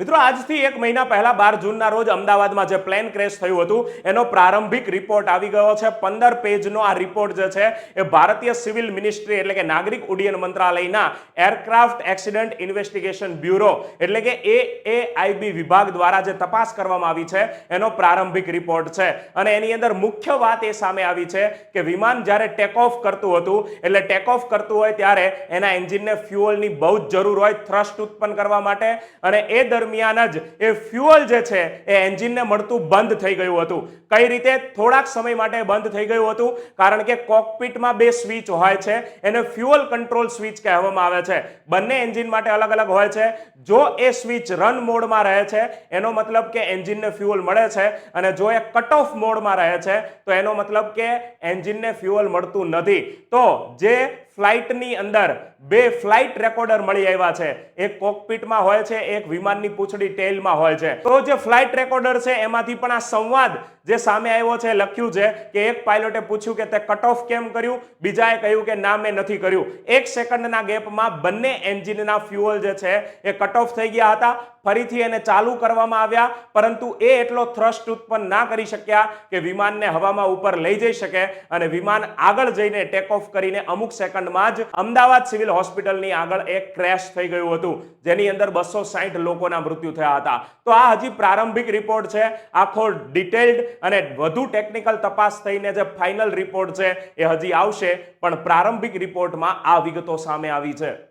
મિત્રો, આજથી એક મહિના પહેલા બાર જૂનના રોજ અમદાવાદમાં જે પ્લેન ક્રેશ થયું હતું, એનો પ્રારંભિક રિપોર્ટ આવી ગયો છે. પંદર પેજનો આ રિપોર્ટ જે છે, એ ભારતીય સિવિલ મિનિસ્ટ્રી એટલે કે નાગરિક ઉડ્ડયન મંત્રાલયના એરક્રાફ્ટ એક્સિડન્ટ ઇન્વેસ્ટિગેશન બ્યુરો એટલે કે એ એઆઈબી વિભાગ દ્વારા જે તપાસ કરવામાં આવી છે, એનો પ્રારંભિક રિપોર્ટ છે. અને એની અંદર મુખ્ય વાત એ સામે આવી છે કે વિમાન જ્યારે ટેક ઓફ કરતું હતું, એટલે ટેક ઓફ કરતું હોય ત્યારે એના એન્જિનને ફ્યુઅલની બહુ જ જરૂર હોય થ્રસ્ટ ઉત્પન્ન કરવા માટે. અને એ દરમિયાન જ એ ફ્યુઅલ જે છે એ એન્જિનને મળતું બંધ થઈ ગયું હતું. કઈ રીતે? થોડાક સમય માટે બંધ થઈ ગયું હતું, કારણ કે કોકપીટમાં બે સ્વિચ હોય છે, એને ફ્યુઅલ કંટ્રોલ સ્વિચ કહેવામાં આવે છે. બંને એન્જિન માટે અલગ અલગ હોય છે. જો એ સ્વિચ રન મોડમાં રહે છે, એનો મતલબ કે એન્જિનને ફ્યુઅલ મળે છે, અને જો એ કટ ઓફ મોડમાં રહે છે, તો એનો મતલબ કે એન્જિનને ફ્યુઅલ મળતું નથી. તો જે ફ્લાઇટની અંદર બે ફ્લાઇટ રેકોર્ડર મળી આવ્યા છે. એક કોકપીટમાં હોય છે, એક વિમાનની પૂંછડી ટેલમાં હોય છે. તો જે ફ્લાઇટ રેકોર્ડર છે, એમાંથી પણ આ સંવાદ જે સામે આવ્યો છે લખ્યું છે કે એક પાયલોટે પૂછ્યું કે તે કટ ઓફ કેમ કર્યું? બીજાએ કહ્યું કે ના, મેં નથી કર્યું. એક સેકન્ડના ગેપમાં બંને એન્જિનના ફ્યુઅલ જે છે એ કટ ઓફ થઈ ગયા હતા. ફરીથી એને ચાલુ કરવામાં આવ્યા, પરંતુ એ એટલો થ્રસ્ટ ઉત્પન્ન ના કરી શક્યા કે વિમાનને હવામાં ઉપર લઈ જઈ શકે અને વિમાન આગળ જઈને ટેક ઓફ કરીને અમુક સેકન્ડમાં જ અમદાવાદ સિવિલ હોસ્પિટલની આગળ એક ક્રેશ થઈ ગયું હતું, જેની અંદર બસો સાહીઠ લોકોના મૃત્યુ થયા હતા. તો આ હજી પ્રારંભિક રિપોર્ટ છે, આખો ડિટેલ્ડ અને વધુ ટેકનિકલ તપાસ થઈને જે ફાઇનલ રિપોર્ટ છે એ હજી આવશે, પણ પ્રારંભિક રિપોર્ટમાં આ વિગતો સામે આવી છે.